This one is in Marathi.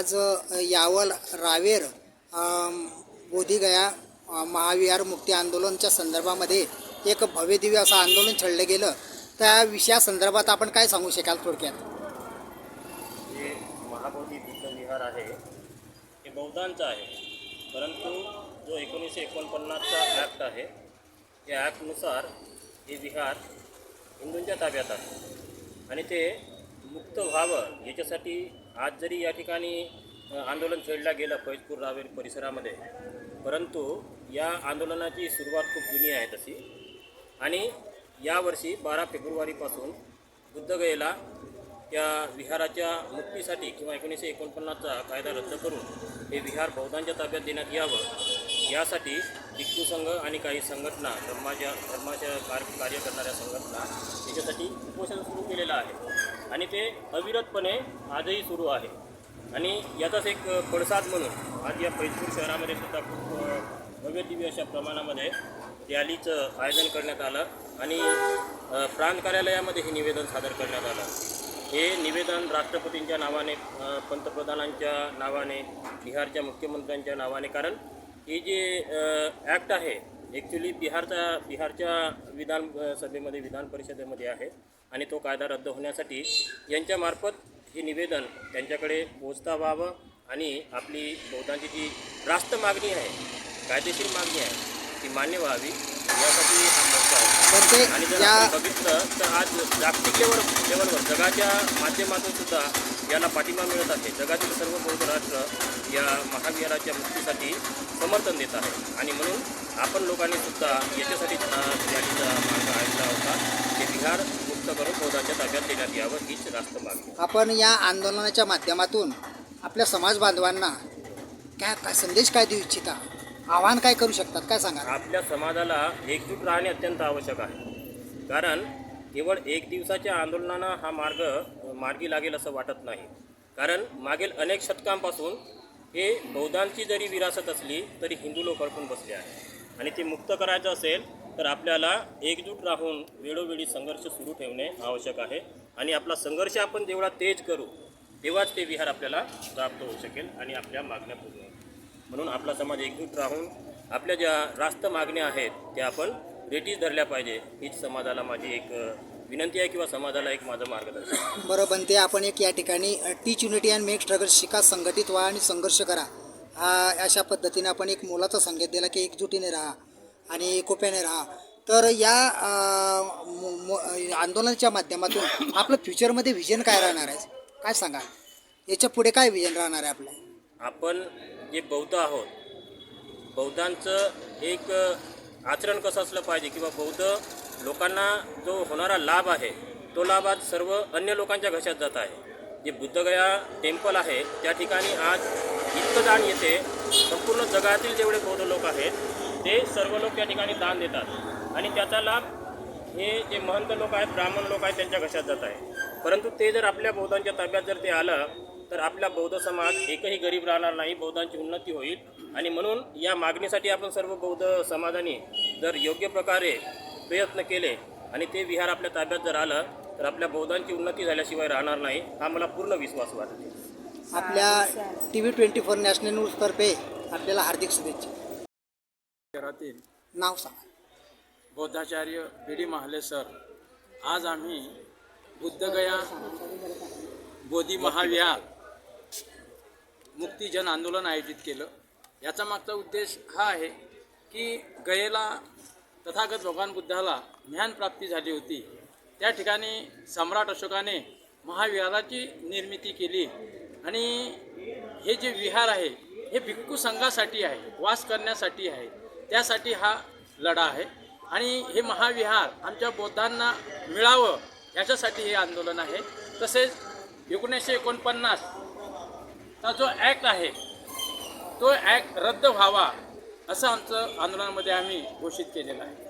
आज यावल रावेर बोधिगया महाविहार मुक्ती आंदोलनच्या संदर्भामध्ये एक भव्यदिव्य असं आंदोलन छळलं गेलं. त्या विषयासंदर्भात आपण काय सांगू शकाल थोडक्यात? जे महाबोधी विहार आहे. हे बौद्धांचं आहे. परंतु जो एकोणीसशे एकोणपन्नासचा ॲक्ट आहे या ॲक्टनुसार हे विहार हिंदूंच्या ताब्यात आहे. आणि ते मुक्त व्हावं याच्यासाठी आज जरी या ठिकाणी आंदोलन छेडलं गेलं फैजपूर रावेर परिसरामध्ये परंतु या आंदोलनाची सुरुवात खूप जुनी आहे तशी. आणि यावर्षी बारा फेब्रुवारीपासून बुद्धगयेला त्या विहाराच्या मुक्तीसाठी किंवा एकोणीसशे एकोणपन्नासचा कायदा रद्द करून हे विहार बौद्धांच्या ताब्यात देण्यात यावं यासाठी भिक्खू संघ आणि काही संघटना धर्माच्या धर्माच्या कार्य करणाऱ्या संघटना याच्यासाठी उपोषण सुरू केलेलं आहे. आणि ते अविरतपणे आजही सुरू आहे. आणि याचाच एक पडसाद म्हणून आज या फैजपूर शहरामध्ये सुद्धा खूप अ, भव्य दिव्य अशा प्रमाणामध्ये रॅलीचं आयोजन करण्यात आलं आणि प्रांत कार्यालयामध्ये हे निवेदन सादर करण्यात आलं. हे निवेदन राष्ट्रपतींच्या नावाने पंतप्रधानांच्या नावाने बिहारच्या मुख्यमंत्र्यांच्या नावाने कारण हे जे ॲक्ट आहे ॲक्च्युली बिहारचा बिहारच्या विधान विधान परिषदेमध्ये आहे आणि तो कायदा रद्द होण्यासाठी यांच्यामार्फत हे निवेदन त्यांच्याकडे पोचता व्हावं आणि आपली बौद्धांची जी रास्त मागणी आहे कायदेशीर मागणी आहे ती मान्य व्हावी. यासाठी हा मोर्चा आहे. आणि जर आपण बघितलं तर आज जागतिक लेवल लेवलवर जगाच्या माध्यमातून सुद्धा याला पाठिंबा मिळत आहे. जगातील सर्व बौद्ध राष्ट्र या महाविहाराच्या मुक्तीसाठी समर्थन देत आहे आणि म्हणून आपण लोकांनी सुद्धा याच्यासाठी हा रॅलीचा मार्ग आखला होता ते बिहार मुक्त करून बौद्धांच्या ताब्यात देण्यात यावं हीच रास्त मागणी आपण या आंदोलनाच्या माध्यमातून आपल्या समाज बांधवांना काय काय संदेश काय देऊ इच्छिता? आव्हान काय करू शकतात? काय सांगा आपल्या समाजाला एकजूट राहणे अत्यंत आवश्यक आहे. कारण केवळ एक दिवसाच्या आंदोलनानं हा मार्ग मार्गी लागेल असं वाटत नाही. कारण मागील अनेक शतकांपासून हे बौद्धांची जरी विरासत असली तरी हिंदू लोक अडकून बसले आहेत. आणि ते मुक्त करायचं असेल तर आपल्याला एकजूट राहून वेळोवेळी संघर्ष सुरू ठेवणे आवश्यक आहे. आणि आपला संघर्ष आपण जेवढा तेज करू तेव्हाच ते विहार आपल्याला प्राप्त होऊ शकेल आणि आपल्या मागण्या पूर्ण म्हणून आपला समाज एकजूट राहून आपल्या ज्या रास्त मागण्या आहेत त्या आपण रेटीच धरल्या पाहिजे. हीच समाजाला माझी एक विनंती आहे किंवा समाजाला एक माझं मार्गदर्शन बरोबर बरं बनते आपण एक या ठिकाणी teach unity and make struggle शिका संघटित व्हा आणि संघर्ष करा. हा अशा पद्धतीने आपण एक मोलाचा संकेत दिला की एकजुटीने राहा आणि एकोप्याने राहा. तर या आंदोलनाच्या माध्यमातून आपलं फ्युचरमध्ये व्हिजन काय राहणार आहे? काय सांगा याच्यापुढे काय व्हिजन राहणार आहे आपलं? आपण जे बौद्ध आहोत बौद्धांचं एक आचरण कसं असलं पाहिजे किंवा बौद्ध लोकांना जो होणारा लाभ आहे तो लाभ आज सर्व अन्य लोकांच्या घशात जात आहे. जे बुद्धगया टेम्पल आहे त्या ठिकाणी आज इतकं दान येते. संपूर्ण जगातील जेवढे बौद्ध लोक आहेत ते सर्व लोक त्या ठिकाणी दान देतात. आणि त्याचा लाभ हे जे महंत लोक आहेत ब्राह्मण लोक आहेत त्यांच्या घशात जात आहे. परंतु ते जर आपल्या बौद्धांच्या ताब्यात जर ते आलं तर आपला बौद्ध समाज एकही गरीब राहणार नाही बौद्धांची उन्नती होईल. आणि म्हणून या मागणीसाठी आपण सर्व बौद्ध समाजाने जर योग्य प्रकारे प्रयत्न केले आणि ते विहार आपल्या ताब्यात जर आलं तर आपल्या बौद्धांची उन्नती झाल्याशिवाय राहणार नाही हा मला पूर्ण विश्वास वाटतो. आपल्या T V twenty four national न्यूजतर्फे आपल्याला हार्दिक शुभेच्छा. नाव सांगा. बौद्धाचार्य बी डी महाले सर. आज आम्ही बुद्धगया बोधी महाविहार मुक्ती जन आंदोलन आयोजित केलं. याचा मागचा उद्देश हा आहे की गयेला तथागत भगवान बुद्धाला ज्ञान प्राप्ती झाली होती. त्या ठिकाणी सम्राट अशोकाने महाविहाराची निर्मिती केली. आणि हे जे विहार आहे हे भिक्खू संघासाठी आहे वास करण्यासाठी आहे त्यासाठी हा लढा आहे. आणि हे महाविहार आमच्या बौद्धांना मिळावं याच्यासाठी हे आंदोलन आहे. तसेच एकोणीसशे एकोणपन्नासचा जो ॲक्ट आहे तो ॲक्ट रद्द व्हावा असं आमचं आंदोलनामध्ये आम्ही घोषित केलेलं आहे.